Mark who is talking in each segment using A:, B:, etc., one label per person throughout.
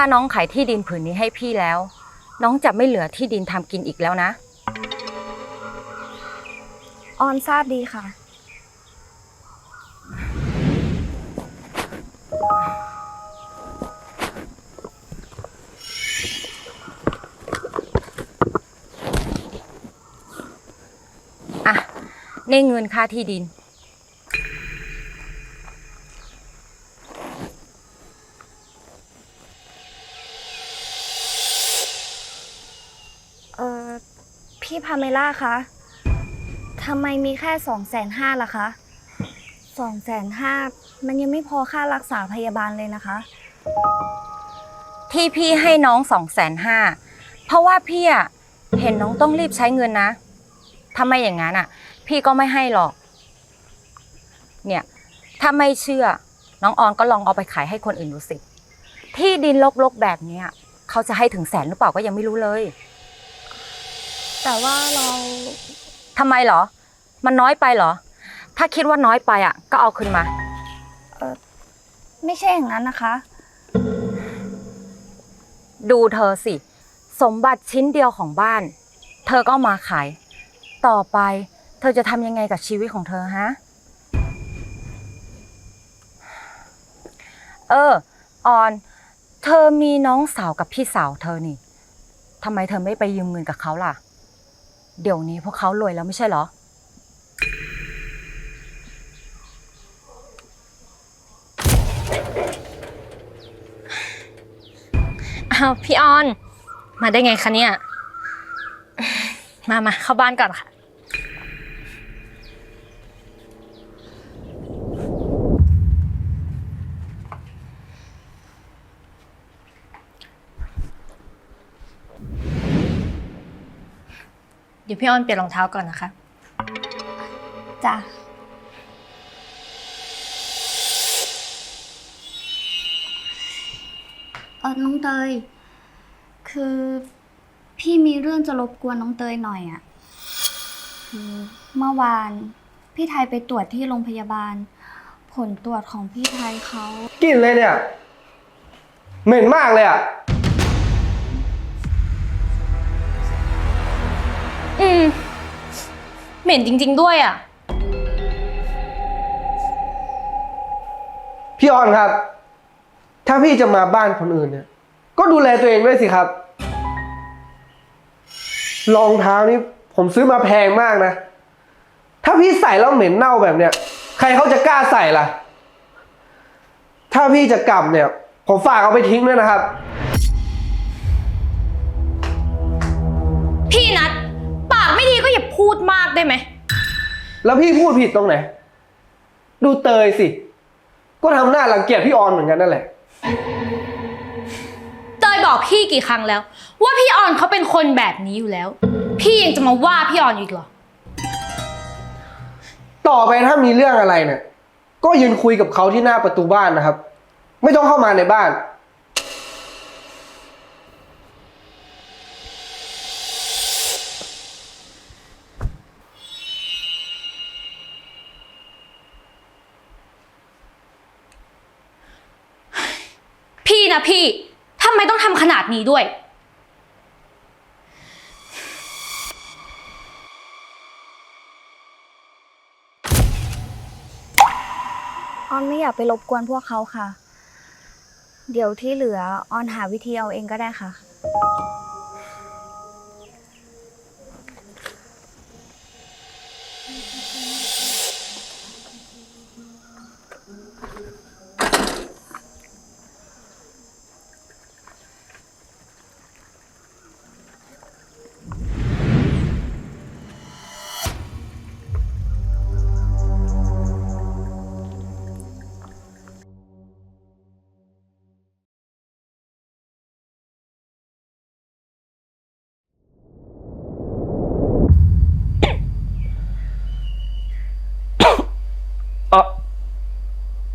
A: ถ้าน้องขายที่ดินผืนนี้ให้พี่แล้ว น้องจะไม่เหลือที่ดินทำกินอีกแล้วนะ
B: ออนทราบดีค่ะ
A: อะนี่เงินค่าที่ดิน
B: พาเมล่าคะทำไมมีแค่สองแสนห้าล่ะคะสองแสนห้ามันยังไม่พอค่ารักษาพยาบาลเลยนะคะ
A: ที่พี่ให้น้องสองแสนห้าเพราะว่าพี่อะเห็นน้องต้องรีบใช้เงินนะถ้าไม่อย่างนั้นอะพี่ก็ไม่ให้หรอก เนี่ยถ้าไม่เชื่อ น้องออนก็ลองเอาไปขายให้คนอื่นดูสิ ที่ดินลกๆแบบเนี้ยเขาจะให้ถึงแสนหรือเปล่าก็ยังไม่รู้เลย
B: แต่ว่าเรา
A: ทำไมเหรอ มันน้อยไปเหรอ ถ้าคิดว่าน้อยไปอะ ก็เอาคืนมา
B: ไม่ใช่อย่างนั้นนะคะ
A: ดูเธอสิ สมบัติชิ้นเดียวของบ้าน เธอก็เอามาขาย ต่อไป เธอจะทำยังไงกับชีวิตของเธอฮะ เออ ออน เธอมีน้องสาวกับพี่สาวเธอนี่ทำไมเธอไม่ไปยืมเงินกับเขาล่ะ เดี๋ยวนี้พวกเขารวยแล้วไม่ใช่เหรอ
C: อ้าวพี่ออน มาได้ไงคะเนี่ย มามาเข้าบ้านก่อนค่ะ เดี๋ยวพี่ออนเปลี่ยนรองเท้าก่อนนะคะ
B: จ้ะ เออน้องเตย คือพี่มีเรื่องจะรบกวนน้องเตยหน่อยอะ่ะคือเมื่อวาน พี่ไทยไปตรวจที่โรงพยาบาล ผลตรวจของพี่ไทยเขา
D: กลิ่นเลยเนี่ย เหม็นมากเลยอะ
C: ม เหม็นจริง ๆ ด้วยอะ
D: พี่ออนครับ ถ้าพี่จะมาบ้านคนอื่นเนี่ย ก็ดูแลตัวเองด้วยสิครับ รองเท้านี่ผมซื้อมาแพงมากนะ ถ้าพี่ใส่แล้วเหม็นเน่าแบบเนี้ย ใครเขาจะกล้าใส่ล่ะ ถ้าพี่จะกลับเนี่ย ผมฝากเอาไปทิ้งด้วยนะครับ
C: พี่นัดปากไม่ดีก็อย่าพูดมากได้ไหม
D: แล้วพี่พูดผิดตรงไหน ดูเตยสิ ก็ทำหน้ารังเกียจพี่ออนเหมือนกันนั่นแหละ
C: เตยบอกพี่กี่ครั้งแล้ว ว่าพี่ออนเขาเป็นคนแบบนี้อยู่แล้ว พี่ยังจะมาว่าพี่ออนอยู่อีกเหรอ
D: ต่อไปถ้ามีเรื่องอะไรเนี่ย ก็ยืนคุยกับเขาที่หน้าประตูบ้านนะครับ ไม่ต้องเข้ามาในบ้าน
C: นะพี่ทำไมต้องทำขนาดนี้ด้วย
B: ออนไม่อยากไปรบกวนพวกเขาค่ะ เดี๋ยวที่เหลือออนหาวิธีเอาเองก็ได้ค่ะ
D: อะ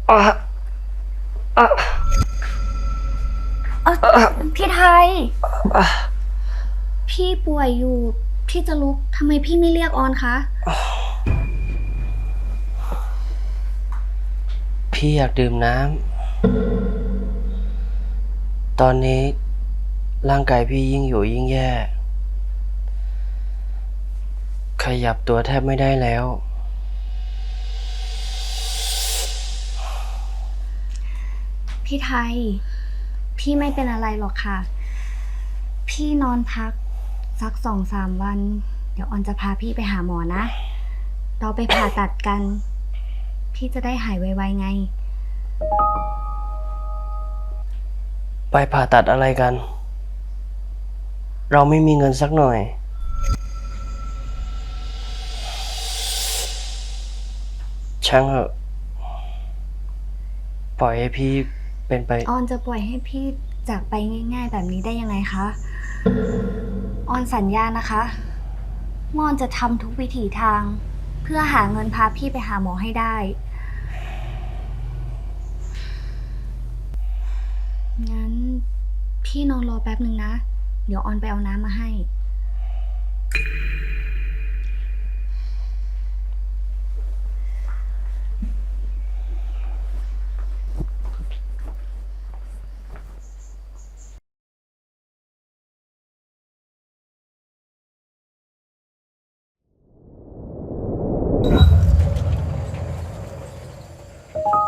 D: อะอะ
B: เออพี่ไทยพี่ป่วยอยู่ พี่จะลุกทำไมพี่ไม่เรียกออนคะ
E: พี่อยากดื่มน้ำ ตอนนี้ร่างกายพี่ยิ่งอยู่ยิ่งแย่ ขยับตัวแทบไม่ได้แล้ว
B: พี่ไทย พี่ไม่เป็นอะไรหรอกค่ะ พี่นอนพักสักสองสามวัน เดี๋ยวออนจะพาพี่ไปหาหมอนะ เราไปผ่าตัดกัน พี่จะได้หายไวๆไง
E: ไปผ่าตัดอะไรกัน เราไม่มีเงินสักหน่อย ช่างเหอะ ปล่อยให้พี่ เป็นไป
B: ออนจะปล่อยให้พี่จากไปง่าย ๆ แบบนี้ได้ยังไงคะ ออนสัญญานะคะว่าออนจะทำทุกวิถีทาง เพื่อหาเงินพาพี่ไปหาหมอให้ได้ งั้นพี่นอนรอแป๊บหนึ่งนะ เดี๋ยวออนไปเอาน้ำมาให้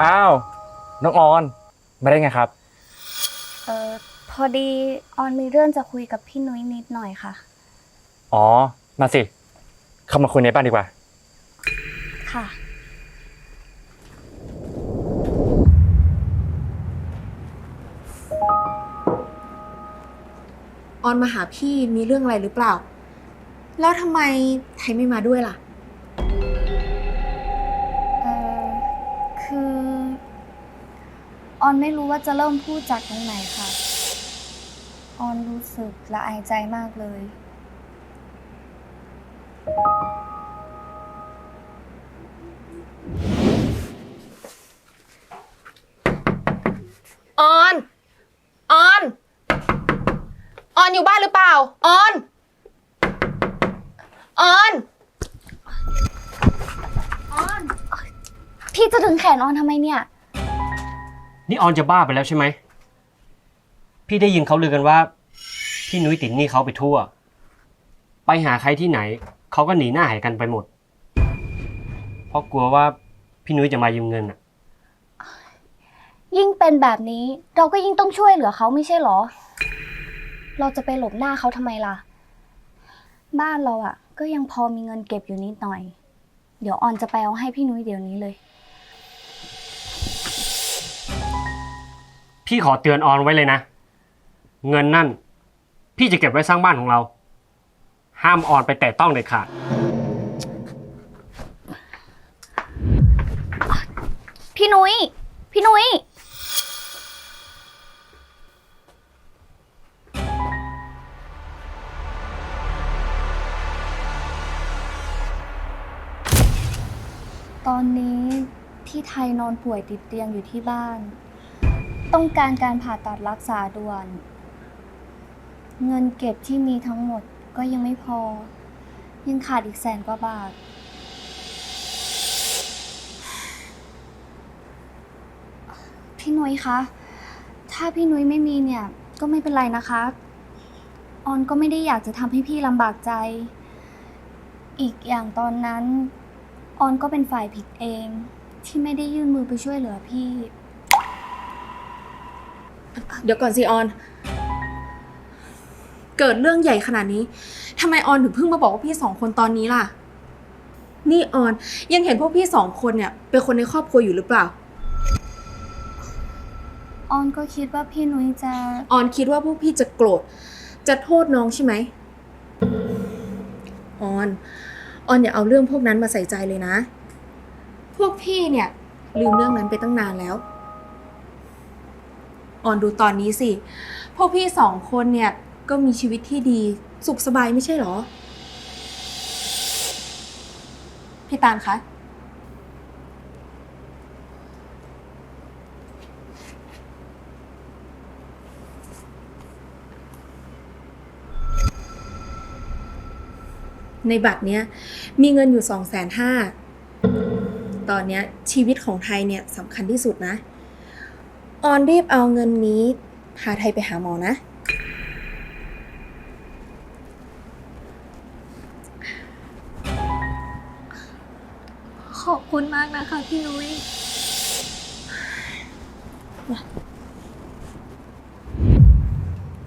F: อ้าว น้องออนมาได้ไงครับ
B: เออพอดีออนมีเรื่องจะคุยกับพี่นุ้ยนิดหน่อยค่ะ
F: อ๋อ มาสิ เข้ามาคุยในบ้านดีกว่า
B: ค่ะ
G: ออนมาหาพี่มีเรื่องอะไรหรือเปล่า แล้วทำไมไทยไม่มาด้วยล่ะ
B: คือออนไม่รู้ว่าจะเริ่มพูดจากตรงไหนค่ะ ออนรู้สึกละอายใจมากเลย
G: ออน ออน ออนอยู่บ้านหรือเปล่า ออน ออน
B: พี่จะถึงแขนออนทำไมเนี่ย
E: นี่ออนจะบ้าไปแล้วใช่ไหม พี่ได้ยินเขาลือกันว่า พี่นุ้ยติดหนี้เขาไปทั่ว ไปหาใครที่ไหน เขาก็หนีหน้าหายกันไปหมด เพราะกลัวว่าพี่นุ้ยจะมายืมเงินอะ
B: ยิ่งเป็นแบบนี้เราก็ยิ่งต้องช่วยเหลือเขาไม่ใช่เหรอ เราจะไปหลบหน้าเขาทำไมล่ะ บ้านเราอะ่ะก็ยังพอมีเงินเก็บอยู่นิดหน่อย เดี๋ยวออนจะไปเอาให้พี่นุ้ยเดี๋ยวนี้เลย
E: พี่ขอเตือนออนไว้เลยนะ เงินนั่น พี่จะเก็บไว้สร้างบ้านของเรา ห้ามออนไปแตะต้องเด็ดขาด
B: พี่นุ้ย พี่นุ้ย ตอนนี้พี่ไทยนอนป่วยติดเตียงอยู่ที่บ้าน ต้องการการผ่าตัดรักษาด่วน เงินเก็บที่มีทั้งหมดก็ยังไม่พอ ยังขาดอีกแสนกว่าบาท พี่นุ้ยคะ ถ้าพี่นุ้ยไม่มีเนี่ยก็ไม่เป็นไรนะคะ ออนก็ไม่ได้อยากจะทำให้พี่ลำบากใจ อีกอย่างตอนนั้น ออนก็เป็นฝ่ายผิดเอง ที่ไม่ได้ยื่นมือไปช่วยเหลือพี่
G: เดี๋ยวก่อนสิออน เกิดเรื่องใหญ่ขนาดนี้ทำไมออนถึงเพิ่งมาบอกว่าพี่สองคนตอนนี้ล่ะ นี่ออนยังเห็นพวกพี่สองคนเนี่ยเป็นคนในครอบครัวอยู่หรือเปล่า
B: ออนก็คิดว่าพี่นุ้ยจะ
G: ออนคิดว่าพวกพี่จะโกรธ จะโทษน้องใช่ไหม ออน ออนอย่าเอาเรื่องพวกนั้นมาใส่ใจเลยนะ พวกพี่เนี่ยลืมเรื่องนั้นไปตั้งนานแล้ว ออนดูตอนนี้สิ พวกพี่สองคนเนี่ยก็มีชีวิตที่ดีสุขสบายไม่ใช่เหรอ พี่ตาลคะ ในบัตรเนี้ยมีเงินอยู่สองแสนห้าตอนเนี้ยชีวิตของไทยเนี่ยสำคัญที่สุดนะ ออนรีบเอาเงินนี้ พาไทยไปหาหมอนะ
B: ขอบคุณมากนะคะพี่นุ้ย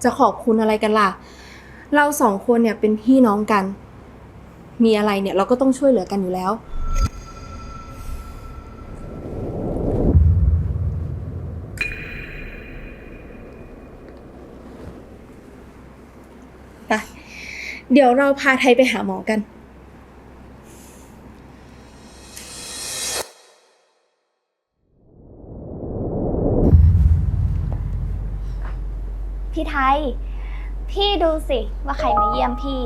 G: จะขอบคุณอะไรกันล่ะ เราสองคนเนี่ยเป็นพี่น้องกัน มีอะไรเนี่ยเราก็ต้องช่วยเหลือกันอยู่แล้ว ไป เดี๋ยวเราพาไทยไปหาหมอกัน
B: พี่ไทย พี่ดูสิว่าใครมาเยี่ยมพี่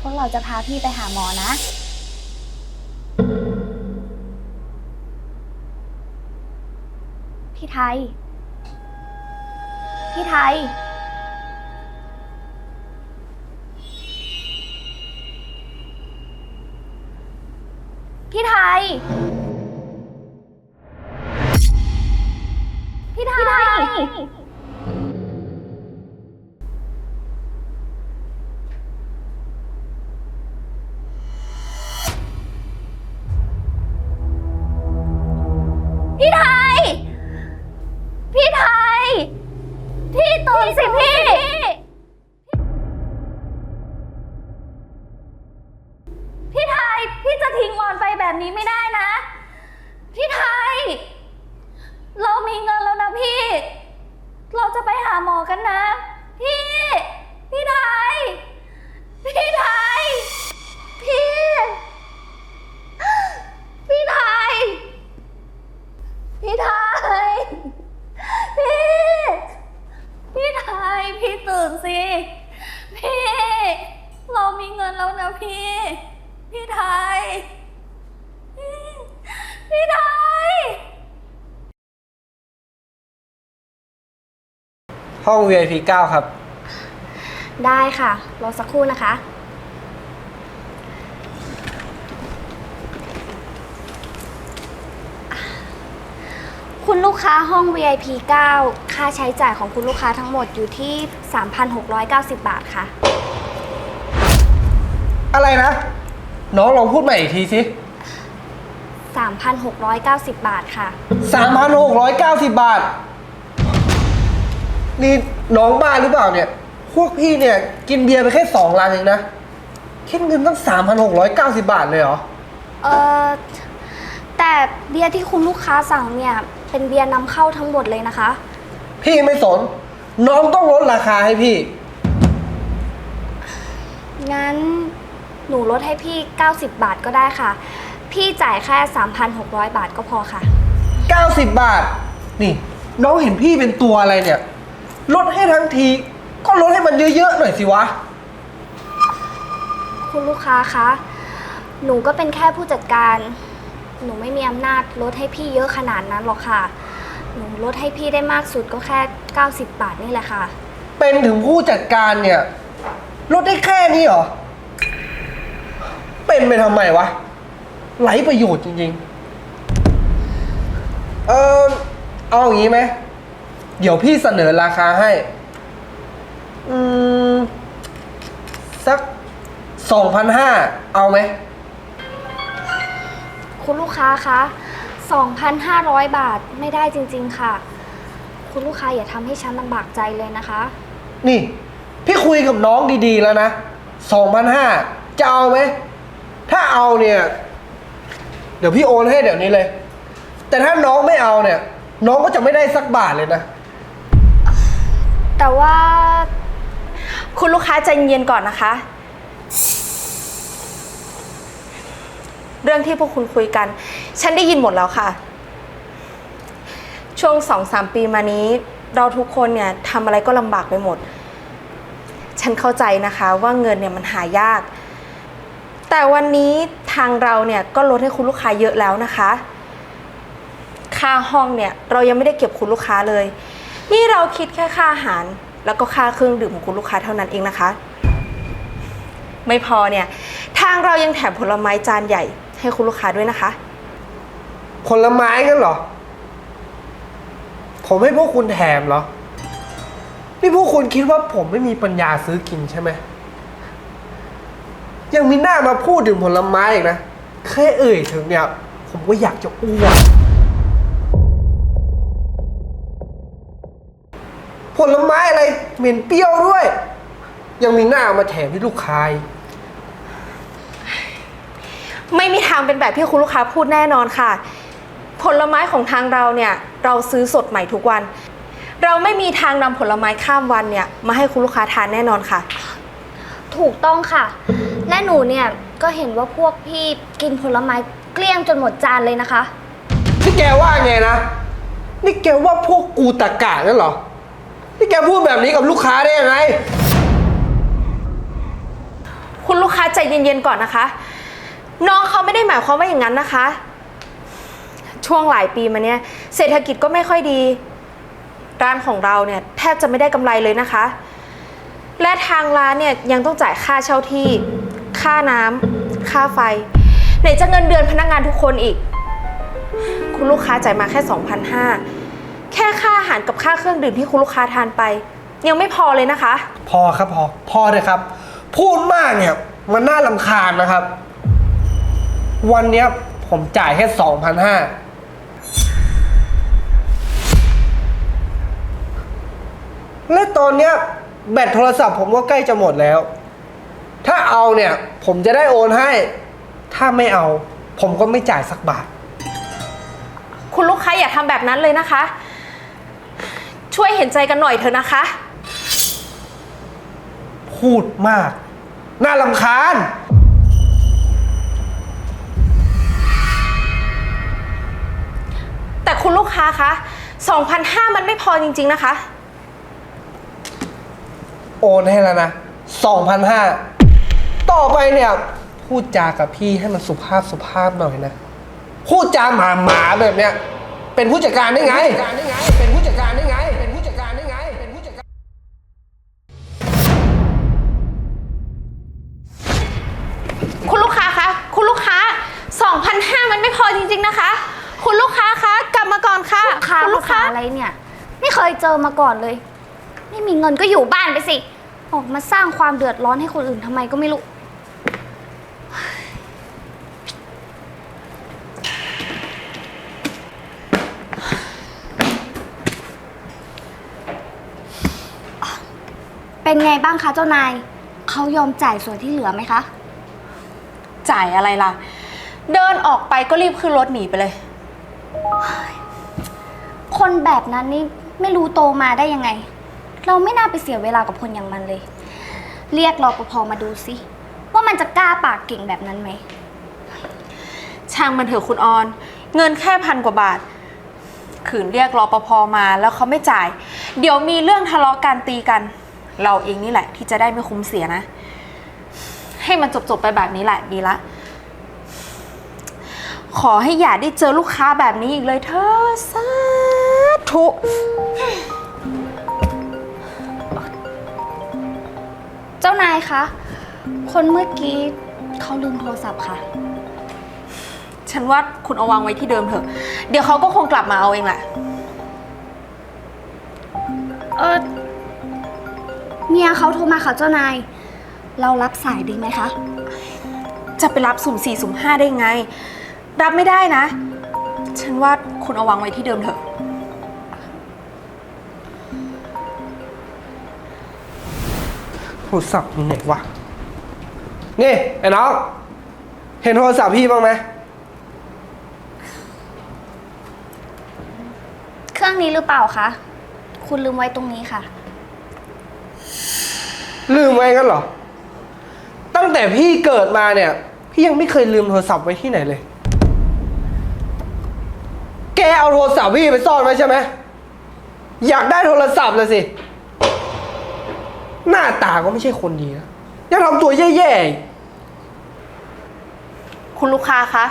B: พวกเราจะพาพี่ไปหาหมอนะ พี่ไทย พี่ไทย พี่ไทย พี่ไทย พี่ตื่นสิพี่ พี่ไทย พี่จะทิ้งออนไปแบบนี้ไม่ได้นะ พี่ไทย เรามีเงินแล้วนะพี่ เราจะไปหาหมอกันนะ พี่ พี่ไทย พี่ไทย พี่ พี่ไทย พี่ไทย พี่ พี่ไทย พี่ตื่นสิ พี่ เรามีเงินแล้วนะพี่ พี่ไทย พี่พี่ไทย
D: ห้อง VIP 9 ครับ
B: ได้ค่ะรอสักครู่นะคะ คุณลูกค้าห้อง VIP 9 ค่าใช้จ่ายของคุณลูกค้าทั้งหมดอยู่ที่ 3,690 บาทค่ะ
D: อะไรนะ น้องลองพูดใหม่อีกทีสิ
B: 3,690 บาทค่ะ
D: 3,690 บาท นี่น้องบ้าหรือเปล่าเนี่ย พวกพี่เนี่ย กินเบียร์ไปแค่สองลังเองนะคิดเงินตั้ง 3,690 บาทเลยเหรอ
B: เออแต่เบียร์ที่คุณลูกค้าสั่งเนี่ย เป็นเบียร์นำเข้าทั้งหมดเลยนะคะ
D: พี่ไม่สน น้องต้องลดราคาให้พี่
B: งั้นหนูลดให้พี่ 90 บาทก็ได้ค่ะ พี่จ่ายแค่ 3,600 บาทก็พอค่ะ
D: 90 บาท นี่ น้องเห็นพี่เป็นตัวอะไรเนี่ย ลดให้ทั้งที ก็ลดให้มันเยอะๆหน่อยสิวะ
B: คุณลูกค้าคะ หนูก็เป็นแค่ผู้จัดการ หนูไม่มีอำนาจลดให้พี่เยอะขนาดนั้นหรอกค่ะ หนูลดให้พี่ได้มากสุดก็แค่ 90 บาทนี่แหละค่ะ
D: เป็นถึงผู้จัดการเนี่ย ลดได้แค่นี้เหรอ เป็นไปทำไมวะไร้ประโยชน์จริงๆ เออเอาอย่างนี้ไหม เดี๋ยวพี่เสนอราคาให้ อืม สักสองพันห้าเอาไหม
B: คุณลูกค้าคะ 2,500 บาทไม่ได้จริง ๆ ค่ะ คุณลูกค้าอย่าทำให้ฉันลำบากใจเลยนะคะ
D: นี่ พี่คุยกับน้องดีๆแล้วนะสองพันห้าจะเอาไหม ถ้าเอาเนี่ย เดี๋ยวพี่โอนให้เดี๋ยวนี้เลย แต่ถ้าน้องไม่เอาเนี่ย น้องก็จะไม่ได้สักบาทเลยนะ
B: แต่ว่า
G: คุณลูกค้าใจเย็นๆก่อนนะคะ เรื่องที่พวกคุณคุยกัน ฉันได้ยินหมดแล้วค่ะ ช่วงสองสามปีมานี้ เราทุกคนเนี่ยทำอะไรก็ลำบากไปหมด ฉันเข้าใจนะคะว่าเงินเนี่ยมันหายาก แต่วันนี้ทางเราเนี่ยก็ลดให้คุณลูกค้าเยอะแล้วนะคะ ค่าห้องเนี่ยเรายังไม่ได้เก็บคุณลูกค้าเลย นี่เราคิดแค่ค่าอาหาร แล้วก็ค่าเครื่องดื่มของคุณลูกค้าเท่านั้นเองนะคะ ไม่พอเนี่ย ทางเรายังแถมผลไม้จานใหญ่ ให้คุณลูกค้าด้วยนะคะ
D: ผลไม้กันเหรอ ผมให้พวกคุณแถมเหรอ นี่พวกคุณคิดว่าผมไม่มีปัญญาซื้อกินใช่ไหม ยังมีหน้ามาพูดถึงผลไม้อีกนะ แค่เอ่ยถึงเนี่ย ผมก็อยากจะอ้วก เหม็นเปรี้ยวด้วย ยังมีหน้าเอามาแถมที่ลูกค้าอีก
G: ไม่มีทางเป็นแบบที่คุณลูกค้าพูดแน่นอนค่ะ ผลไม้ของทางเราเนี่ยเราซื้อสดใหม่ทุกวัน เราไม่มีทางนำผลไม้ข้ามวันเนี่ยมาให้คุณลูกค้าทานแน่นอนค่ะ
B: ถูกต้องค่ะ และหนูเนี่ยก็เห็นว่าพวกพี่กินผลไม้เกลี้ยงจนหมดจานเลยนะคะ
D: นี่แกว่าไงนะ นี่แกว่าพวกกูตะกะนั่นเหรอ นี่แกพูดแบบนี้กับลูกค้าได้ยังไง
G: คุณลูกค้าใจเย็นๆก่อนนะคะ น้องเขาไม่ได้หมายความว่าอย่างนั้นนะคะ ช่วงหลายปีมาเนี้ยเศรษฐกิจก็ไม่ค่อยดี ร้านของเราเนี่ยแทบจะไม่ได้กำไรเลยนะคะ และทางร้านเนี่ยยังต้องจ่ายค่าเช่าที่ ค่าน้ำค่าไฟ ไหนจะเงินเดือนพนักงานทุกคนอีก คุณลูกค้าจ่ายมาแค่ 2,500 แค่ค่าอาหารกับค่าเครื่องดื่มที่คุณลูกค้าทานไป ยังไม่พอเลยนะคะ
D: พอครับพอพอเลยครับ พูดมากเนี่ยมันน่าลำคาญนะครับ วันเนี้ยผมจ่ายแค่สองพันห้าและตอนเนี้ยแบตโทรศัพท์ผมก็ใกล้จะหมดแล้ว ถ้าเอาเนี่ยผมจะได้โอนให้ ถ้าไม่เอา ผมก็ไม่จ่ายสักบาท
G: คุณลูกค้าอย่าทำแบบนั้นเลยนะคะ ช่วยเห็นใจกันหน่อยเถอะนะคะ
D: พูดมาก น่าลำคาญ
G: แต่คุณลูกค้าคะ2,500 มันไม่พอจริง ๆ นะคะ
D: โอนให้แล้วนะสองพันห้าต่อไปเนี่ย พูดจากับพี่ให้มันสุภาพสุภาพหน่อยนะ พูดจาหมาหมาๆแบบเนี้ย เป็นผู้จัดการได้ไง เป็นผู้จัดการได้ไง
B: อมาก่อนเลย ไม่มีเงินก็อยู่บ้านไปสิ ออกมาสร้างความเดือดร้อนให้คนอื่นทำไมก็ไม่รู้ เป็นไงบ้างคะเจ้านาย เขายอมจ่ายส่วนที่เหลือไหมคะ
G: จ่ายอะไรล่ะ เดินออกไปก็รีบขึ้นรถหนีไปเลย
B: คนแบบนั้นนี่ ไม่รู้โตมาได้ยังไง เราไม่น่าไปเสียเวลากับคนอย่างมันเลย เรียกรอปภมาดูสิ ว่ามันจะกล้าปากเก่งแบบนั้นไหม
G: ช่างมันเถอะคุณออน เงินแค่พันกว่าบาท ขืนเรียกรอปภมาแล้วเขาไม่จ่าย เดี๋ยวมีเรื่องทะเลาะกันตีกัน เราเองนี่แหละ ที่จะได้ไม่คุ้มเสียนะ ให้มันจบๆไปแบบนี้แหละดีละ ขอให้อย่าได้เจอลูกค้าแบบนี้อีกเลยเธอสา ธุ
B: เจ้านายคะ คนเมื่อกี้เขาลืมโทรศัพท์ค่ะ
G: ฉันว่าคุณเอาวางไว้ที่เดิมเถอะ เดี๋ยวเขาก็คงกลับมาเอาเองแหละ
B: เออเมียเขาโทรมาค่ะเจ้านาย เรารับสายดีไหมคะ
G: จะไปรับสุ่มสี่สุ่มห้าได้ไง รับไม่ได้นะ ฉันว่าคุณเอาวางไว้ที่เดิมเถอะ
D: โทรศัพท์อยู่ไหนวะ นี่ไอ้น้อง เห็นโทรศัพท์พี่บ้างไหม
B: เครื่องนี้หรือเปล่าคะ คุณลืมไว้ตรงนี้ค่ะ
D: ลืมไว้กันเหรอ ตั้งแต่พี่เกิดมาเนี่ย พี่ยังไม่เคยลืมโทรศัพท์ไว้ที่ไหนเลย แกเอาโทรศัพท์พี่ไปซ่อนไว้ใช่ไหม อยากได้โทรศัพท์เลยสิ หน้าตาก็ไม่ใช่คนดีนะยังทำตัวแย่ๆอีก
G: คุณลูกค้าคะ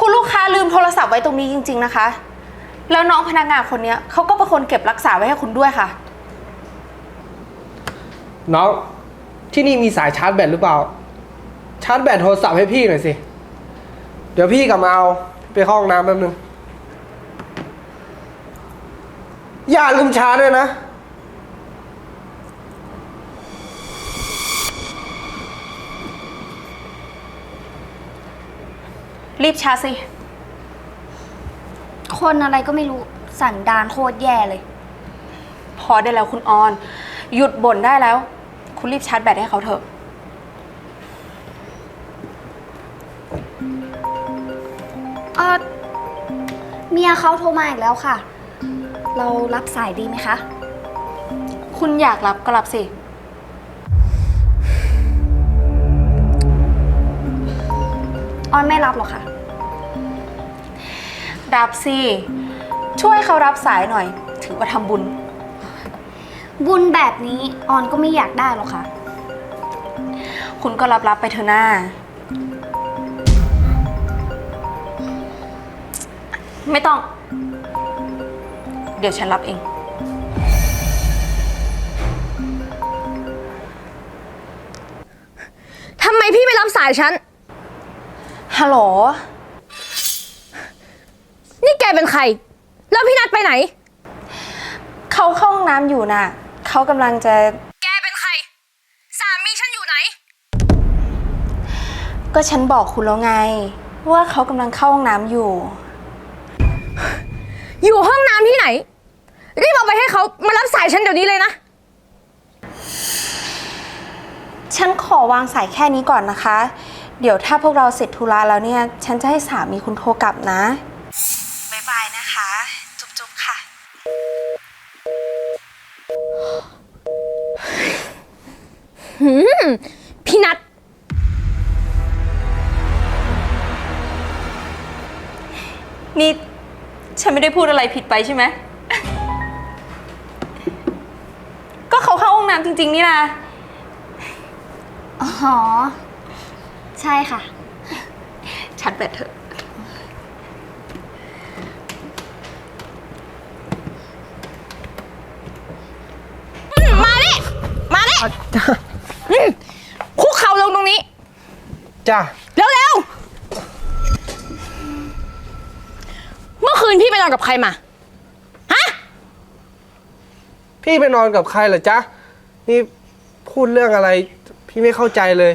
G: คุณลูกค้าลืมโทรศัพท์ไว้ตรงนี้จริง ๆนะคะ แล้วน้องพนักงานคนเนี้ยเขาก็เป็นคนเก็บรักษาไว้ให้คุณด้วยค่ะ
D: น้องที่นี่มีสายชาร์จแบตหรือเปล่า ชาร์จแบตโทรศัพท์ให้พี่หน่อยสิ เดี๋ยวพี่กลับมาเอาไปเข้าห้องน้ำแป๊บนึง อย่าลืมชาร์จด้วยนะ
G: รีบชาร์จสิ
B: คนอะไรก็ไม่รู้สันดานโคตรแย่เลย
G: พอได้แล้วคุณออน หยุดบ่นได้แล้ว คุณรีบชาร์จแบตให้เขาเถอะ
B: เออเมียเขาโทรมาอีกแล้วค่ะ เรารับสายดีไหมคะ
G: คุณอยากรับก็รับสิ
B: ออนไม่รับหรอกค่ะ
G: รับสิ ช่วยเขารับสายหน่อย ถือว่าทำบุญ
B: บุญแบบนี้ออนก็ไม่อยากได้หรอกค่ะ
G: คุณก็รับรับๆไปเถอะหน้า ไม่ต้อง เดี๋ยวฉันรับเอง
C: ทำไมพี่ไม่รับสายฉัน
G: ฮัลโหล
C: นี่แกเป็นใคร แล้วพี่นัดไปไหน
G: เขาเข้าห้องน้ำอยู่น่ะ เขากำลังจะ
C: แกเป็นใคร สามีฉันอยู่ไหน
G: ก็ฉันบอกคุณแล้วไง ว่าเขากำลังเข้าห้องน้ำอยู่
C: อยู่ห้องน้ำที่ไหน รีบเอาไปให้เขามารับสายฉันเดี๋ยวนี้เลยนะ
G: ฉันขอวางสายแค่นี้ก่อนนะคะ เดี๋ยวถ้าพวกเราเสร็จธุระแล้วเนี่ย ฉันจะให้สามีคุณโทรกลับนะ บ๊ายบายนะคะ จุ๊บๆค่ะ
C: พี่นัด
G: นี่ฉันไม่ได้พูดอะไรผิดไปใช่ไหม ก็เขาเข้าห้องน้ำจริง ๆ นี่นะ
B: อ๋อ ใช่ค่ะ
G: ชัดแบตเถอะ
C: มาดิมาดิ อืมคุกเข่าลงตรงนี้
D: จ้ะ
C: เร็วๆเมื่อคืนพี่ไปนอนกับใครมา ฮะ
D: พี่ไปนอนกับใครเหรอจ๊ะ นี่พูดเรื่องอะไร พี่ไม่เข้าใจเลย